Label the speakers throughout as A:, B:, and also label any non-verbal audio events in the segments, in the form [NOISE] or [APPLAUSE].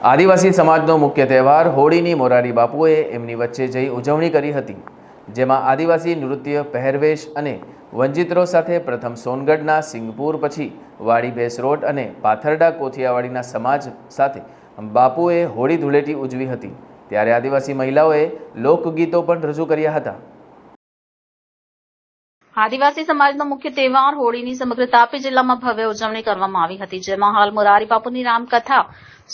A: આદિવાસી સમાજનો મુખ્ય તહેવાર હોળીની મોરારી બાપુએ એમની વચ્ચે જઈ ઉજવણી કરી હતી, જેમાં આદિવાસી નૃત્ય, પહેરવેશ અને વંચિત્રો સાથે પ્રથમ સોનગઢના સિંગપુર પછી વાડી ભેસ રોડ અને પાથરડા કોથિયાવાડીના સમાજ સાથે બાપુએ હોળી ધૂળેટી ઉજવી હતી. ત્યારે આદિવાસી મહિલાઓએ લોકગીતો પણ રજૂ કર્યા હતા.
B: આદિવાસી સમાજનો મુખ્ય તહેવાર હોળીની સમગ્ર તાપી જિલ્લામાં ભવ્ય ઉજવણી કરવામાં આવી હતી, જેમાં હાલ મોરારી બાપુની રામકથા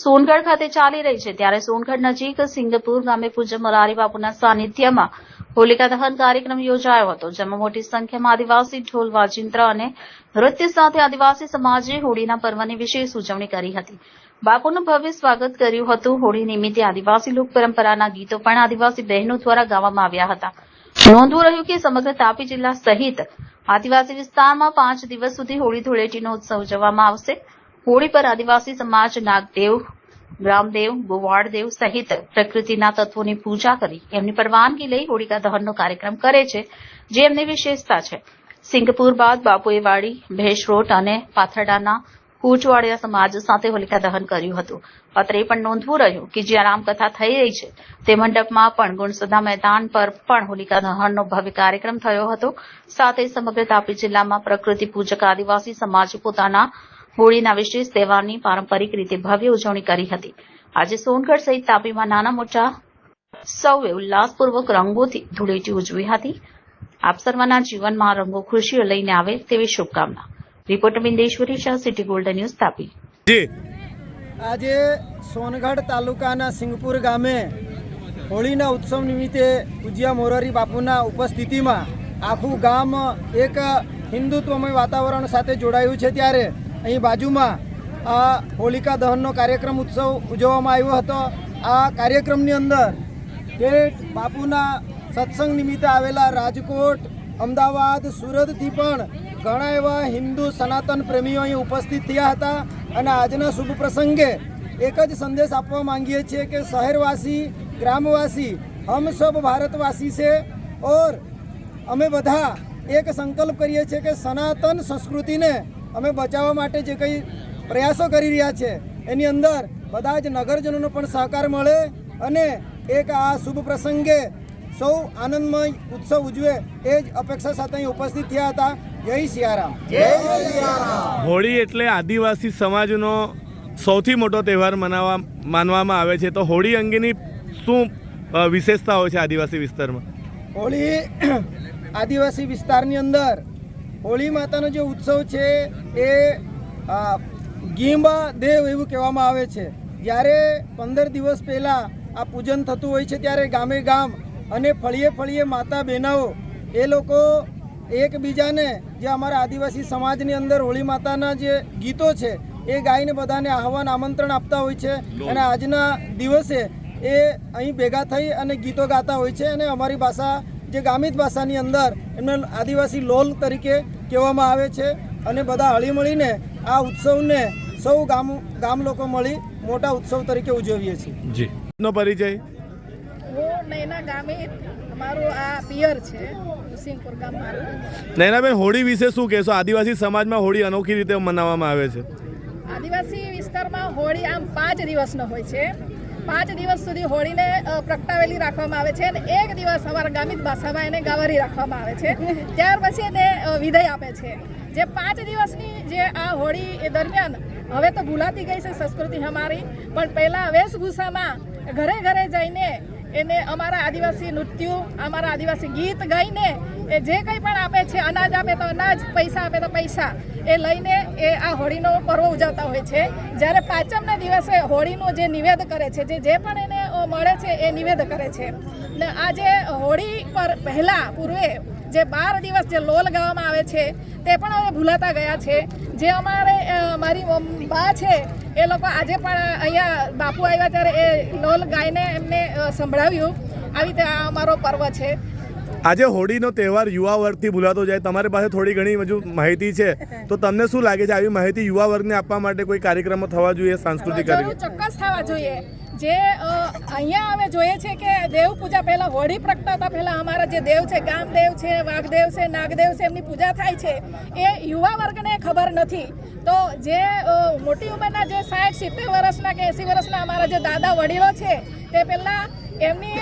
B: સોનગઢ ખાતે ચાલી રહી છે. ત્યારે સોનગઢ નજીક સિંગપુર ગામે પૂજ્ય મોરારી બાપુના સાનિધ્યમાં હોલિકા દહન કાર્યક્રમ યોજાયો હતો, જેમાં મોટી સંખ્યામાં આદિવાસી ઢોલ, વાજિંત્ર અને નૃત્ય સાથે આદિવાસી સમાજે હોળીના પર્વની વિશેષ ઉજવણી કરી હતી. બાપુનું ભવ્ય સ્વાગત કર્યું હતું. હોળી નિમિત્તે આદિવાસી લોક પરંપરાના ગીતો પણ આદિવાસી બહેનો દ્વારા ગાવામાં આવ્યા હતા. નોંધવું રહ્યું કે સમગ્ર તાપી જિલ્લા સહિત આદિવાસી વિસ્તારમાં પાંચ દિવસ સુધી હોળી ધૂળેટીનો ઉત્સવ ઉજવવામાં આવશે. હોળી પર આદિવાસી સમાજ નાગદેવ, ગ્રામદેવ, ગોવાળદેવ સહિત પ્રકૃતિના તત્વોની પૂજા કરી એમની પરવાનગી લઈ હોળિકા દહનનો કાર્યક્રમ કરે છે, જે એમની વિશેષતા છે. સિંગપુર બાદ બાપુએ વાડી ભેંસરોટ અને પાથરડાના કૂચવાડિયા સમાજ સાથે હોલિકા દહન કર્યું હતું. અત્રે એ પણ નોંધવું રહ્યું કે જ્યાં રામકથા થઈ રહી છે, તે મંડપમાં પણ ગુણસદા મેદાન પર પણ હોલિકા દહનનો ભવ્ય કાર્યક્રમ થયો હતો. સાથે સમગ્ર તાપી જિલ્લામાં પ્રકૃતિ પૂજક આદિવાસી સમાજે પોતાના હોળીના વિશેષ તહેવારની પારંપરિક રીતે ભવ્ય ઉજવણી કરી હતી. આજે સોનગઢ સહિત તાપીમાં નાના મોટા સૌએ ઉલ્લાસપૂર્વક રંગોથી ધૂળેટી ઉજવી હતી. આપ સર્વના જીવનમાં રંગો ખુશીઓ લઈને આવે તેવી શુભકામના. Reporter Bindeshwari Shah city golden news Tapi.
C: જી.
D: આજે સોનગઢ તાલુકાના સિંગપુર ગામે હોળીના ઉત્સવ નિમિત્તે પૂજ્ય મોરારી બાપુના ઉપસ્થિતિમાં આખું ગામ એક હિન્દુત્વમય વાતાવરણ સાથે જોડાયું છે ત્યારે અહીં બાજુમાં આ હોલિકા દહનનો કાર્યક્રમ ઉત્સવ ઉજવવામાં આવ્યો હતો. આ કાર્યક્રમની અંદર તે બાપુના સત્સંગ નિમિત્તે આવેલા રાજકોટ અમદાવાદ સુરતથી પણ ઘણા એવા હિન્દુ સનાતન પ્રેમીઓ અહીં ઉપસ્થિત થયા હતા અને આજના શુભ પ્રસંગે એક જ સંદેશ આપવા માંગીએ છીએ કે શહેરવાસી, ગ્રામવાસી, હમ સબ ભારતવાસી છે ઓર અમે બધા એક સંકલ્પ કરીએ છીએ કે સનાતન સંસ્કૃતિને અમે બચાવવા માટે જે કંઈ પ્રયાસો કરી રહ્યા છે, એની અંદર બધા જ નગરજનોનો પણ સહકાર મળે અને એક આ શુભ પ્રસંગે સૌ આનંદમય ઉત્સવ ઉજવે એ જ અપેક્ષા સાથે અહીં ઉપસ્થિત થયા હતા. જય સિયારામ.
C: હોળી એટલે આદિવાસી સમાજનો સૌથી મોટો તહેવાર મનાવવા માનવામાં આવે છે. તો હોળી અંગેની શું વિશેષતા હોય છે આદિવાસી વિસ્તારમાં?
D: હોળી [CLEARS THROAT] આદિવાસી વિસ્તારની અંદર હોળી માતાનો જે ઉત્સવ છે એ ગીંબા દેવ એવું કહેવામાં આવે છે. જ્યારે પંદર દિવસ પહેલાં આ પૂજન થતું હોય છે ત્યારે ગામે ગામ અને ફળીએ ફળીએ માતા બહેનાઓ એ લોકો એકબીજાને જે અમારા આદિવાસી સમાજની અંદર હોળી માતાના જે ગીતો છે એ ગાઈને બધાને આહવાન આમંત્રણ આપતા હોય છે. અને આજના દિવસે એ અહીં ભેગા થઈ અને ગીતો ગાતા હોય છે અને અમારી ભાષા જે ગામિત ભાષાની અંદર એમને આદિવાસી લોલ તરીકે કહેવામાં આવે છે. અને બધા હળીમળીને આ ઉત્સવને સૌ ગામ ગામ લોકો મળી મોટા ઉત્સવ તરીકે ઉજવીએ છીએ.
C: જી. નો પરિચય?
E: હું નૈના ગામિત મારું આ પિયર છે. સિંહપુર ગામ મારું.
C: નૈનાબેન હોળી વિશે શું કહેશો? આદિવાસી સમાજમાં હોળી અનોખી રીતે મનાવવામાં આવે છે.
E: આદિવાસી વિસ્તારમાં હોળી આમ પાંચ દિવસનો હોય છે. પાંચ દિવસ સુધી હોળીને પ્રગટાવેલી રાખવામાં આવે છે અને એક દિવસ અમારા ગામિત ભાષામાં એને ગાવારી રાખવામાં આવે છે. ત્યાર પછી એને વિદાય આપે છે. જે પાંચ દિવસની જે આ હોળી એ દરમિયાન હવે તો ભૂલાતી ગઈ છે સંસ્કૃતિ અમારી પણ પહેલાં વેશભૂષામાં ઘરે ઘરે જઈને એને અમારા આદિવાસી નૃત્યો, અમારા આદિવાસી ગીત ગાઈને એ જે કંઈ પણ આપે છે, અનાજ આપે તો અનાજ, પૈસા આપે તો પૈસા, એ લઈને એ આ હોળીનો પર્વ ઉજવતા હોય છે. જ્યારે પાંચમના દિવસે હોળીનું જે નિવેદ કરે છે, જે જે પણ એને મળે છે, એ નિવેદ કરે છે. ને આજે હોળી પર પહેલાં પૂર્વે જે બાર દિવસ જે લોલ ગાવામાં આવે છે, તે પણ હવે ભૂલાતા ગયા છે. જે અમારે મારી બા છે એ લોકો આજે પણ અહીંયા બાપુ આવ્યા ત્યારે એ લોલ ગાઈને એમને સંભળાવ્યું. આવી રીતે આ અમારો પર્વ છે.
C: આજે હોળીનો તહેવાર યુવા વર્ગથી ભૂલાતો જાય તમારી પાસે થોડી ઘણી હજુ માહિતી છે. તો તમને શું લાગે છે આવી માહિતી યુવા વર્ગને આપવા માટે કોઈ કાર્યક્રમો થવા જોઈએ સાંસ્કૃતિક કાર્યક્રમ?
E: ચોક્કસ થવા જોઈએ. જે અહીંયા અમે જોઈએ છે કે દેવ પૂજા પહેલા હોળી પ્રગટાતા પહેલા અમારા જે દેવ છે ગામદેવ છે વાઘદેવ છે નાગદેવ છે એમની પૂજા થાય છે એ યુવા વર્ગને ખબર નથી. તો જે મોટી ઉંમરના જે સાઠ સિત્તેર વર્ષના કે એંસી વર્ષના અમારા જે દાદા વડીલો છે તે પહેલા એમની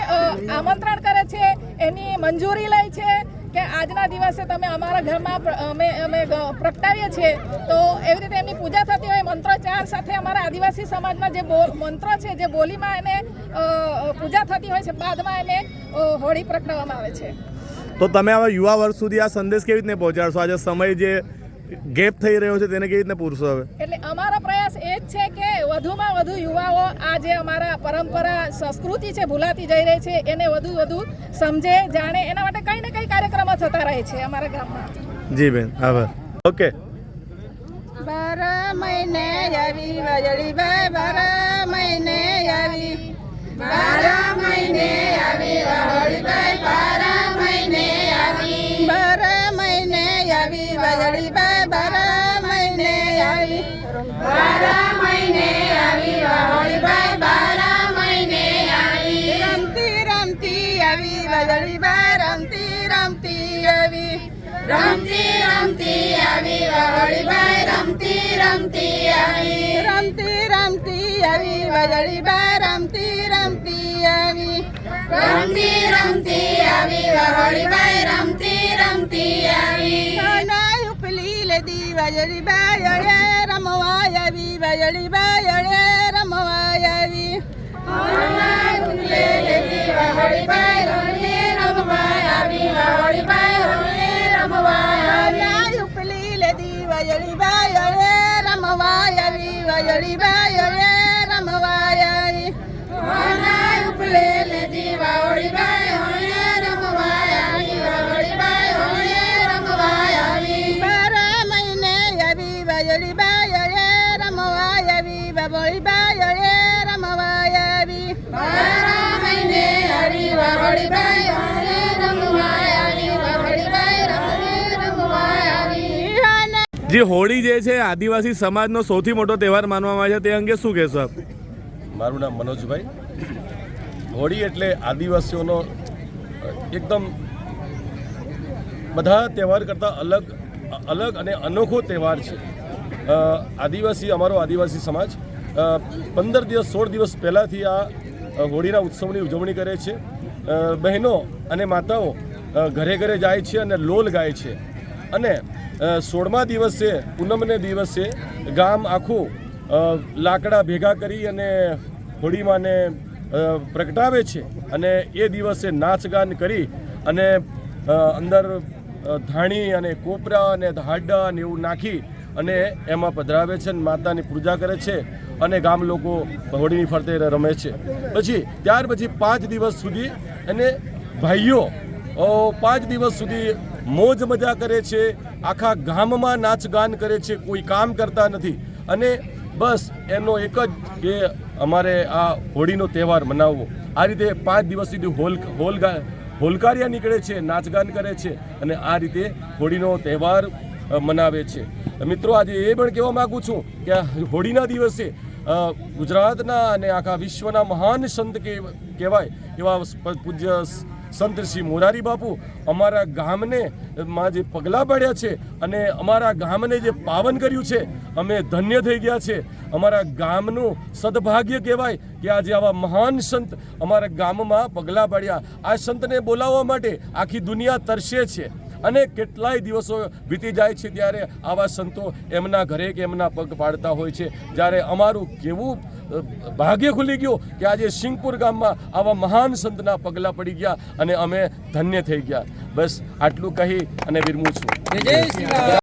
E: આમંત્રણ કરે છે, એની મંજૂરી લે છે કે આજના દિવસે તમે અમારા ઘરમાં અમે અમે પ્રગટાવીએ છીએ. તો એવી રીતે એમની પૂજા થતી હોય, મંત્રોચ્ચાર સાથે અમારા આદિવાસી સમાજના જે મંત્ર છે, જે બોલીમાં એને પૂજા થતી હોય છે, બાદમાં એને હોળી પ્રગટાવવામાં આવે છે.
C: તો તમે હવે યુવા વર્ષ સુધી આ સંદેશ કેવી રીતે પહોંચાડશો? આજે સમય જે ગેપ થઈ રહ્યો છે તેને કેવી રીતે પૂરશો હવે?
E: એટલે અમારો પ્રયાસ એ જ છે કે વધુમાં વધુ યુવાઓ આ જે અમારા પરંપરા સંસ્કૃતિ છે ભૂલાતી જઈ રહી છે એને વધુ વધુ સમજે જાણે એના માટે કંઈ ને કંઈ કાર્યક્રમો થતા રહે છે અમારા ગામમાં.
C: જી બેન આભાર. ઓકે.
E: બાર મહિને આવી વજળી ભાઈ બાર મહિને આવી. બાર મહિને આવી વજળી ભાઈ બાર આવી વજળી ભાઈ બાર મહિને આવી બાર મહિને આવી વજળી ભાઈ બાર મહિને આવી રમતી રમતી આવી વજળી ભાઈ રમતી રમતી આવી રમતી રમતી આવી વહળી ભાઈ રમતી રમતી આવી રમતી રમતી આવી વહળી ભાઈ રમતી રમતી આવી રમતી રમતી આવી વહળી ભાઈ રમતી રમતી આવી સોના ઉપલી લેદી વજળી ભાઈ અળે રમવા આવી વજળી ભાઈ અળે રમવા આવી સોના ઉપલી
C: જે હોળી જે છે, આદિવાસી સમાજનો સૌથી મોટો તહેવાર માનવામાં આવે છે, તે અંગે શું કહેશો આપ?
F: મારું નામ મનોજભાઈ. હોળી એટલે આદિવાસીઓનો એકદમ બધા તહેવાર કરતાં અલગ અલગ અને અનોખો તહેવાર છે. આદિવાસી, અમારો આદિવાસી સમાજ પંદર દિવસ, સોળ દિવસ પહેલાંથી આ હોળીના ઉત્સવની ઉજવણી કરે છે. બહેનો અને માતાઓ ઘરે ઘરે જાય છે અને લોલ ગાય છે. અને સોળમા દિવસે, પૂનમને દિવસે ગામ આખું લાકડા ભેગા કરી અને હોળીમાને પ્રગટાવે છે. અને એ દિવસે નાચગાન કરી અને અંદર ધાણી અને કોપરા અને હાડા ને એવું નાખી અને એમાં પધરાવે છે અને માતાની પૂજા કરે છે. અને ગામ લોકો હોળીની ફરતે રમે છે. પછી ત્યાર પછી પાંચ દિવસ સુધી અને ભાઈઓ પાંચ દિવસ સુધી મોજ મજા કરે છે, આખા ગામમાં નાચગાન કરે છે, કોઈ કામ કરતા નથી. અને બસ એનો એક જ કે અમારે આ હોળીનો તહેવાર મનાવવો. આ રીતે પાંચ દિવસ સુધી હોલ હોલ હોલકારિયા નીકળે છે નાચગાન કરે છે અને આ રીતે હોળીનો તહેવાર મનાવે છે. મિત્રો, આજે એ પણ કહેવા માગું છું કે હોળીના દિવસે ગુજરાતના અને આખા વિશ્વના મહાન સંત કહેવાય એવા પૂજ્ય સંત શ્રી મોરારી બાપુ અમારા ગામને માં જે પગલાં પડ્યા છે અને અમારા ગામને જે પાવન કર્યું છે, અમે ધન્ય થઈ ગયા છે. અમારા ગામનું સદભાગ્ય કહેવાય કે આજે આવા મહાન સંત અમારા ગામમાં પગલાં પડ્યા. આ સંતને બોલાવવા માટે આખી દુનિયા તરસે છે. અને કેટલાય દિવસો વીતી જાય છે ત્યારે આવા સંતો એમના ઘરે કે એમના પગ પાડતા હોય છે. જ્યારે અમારું કેવું ભાગ્ય ખુલી ગયું કે આજે સિંગપુર ગામમાં આવા મહાન સંતના પગલાં પડી ગયા અને અમે ધન્ય થઈ ગયા. બસ આટલું કહી અને વિરમું છું.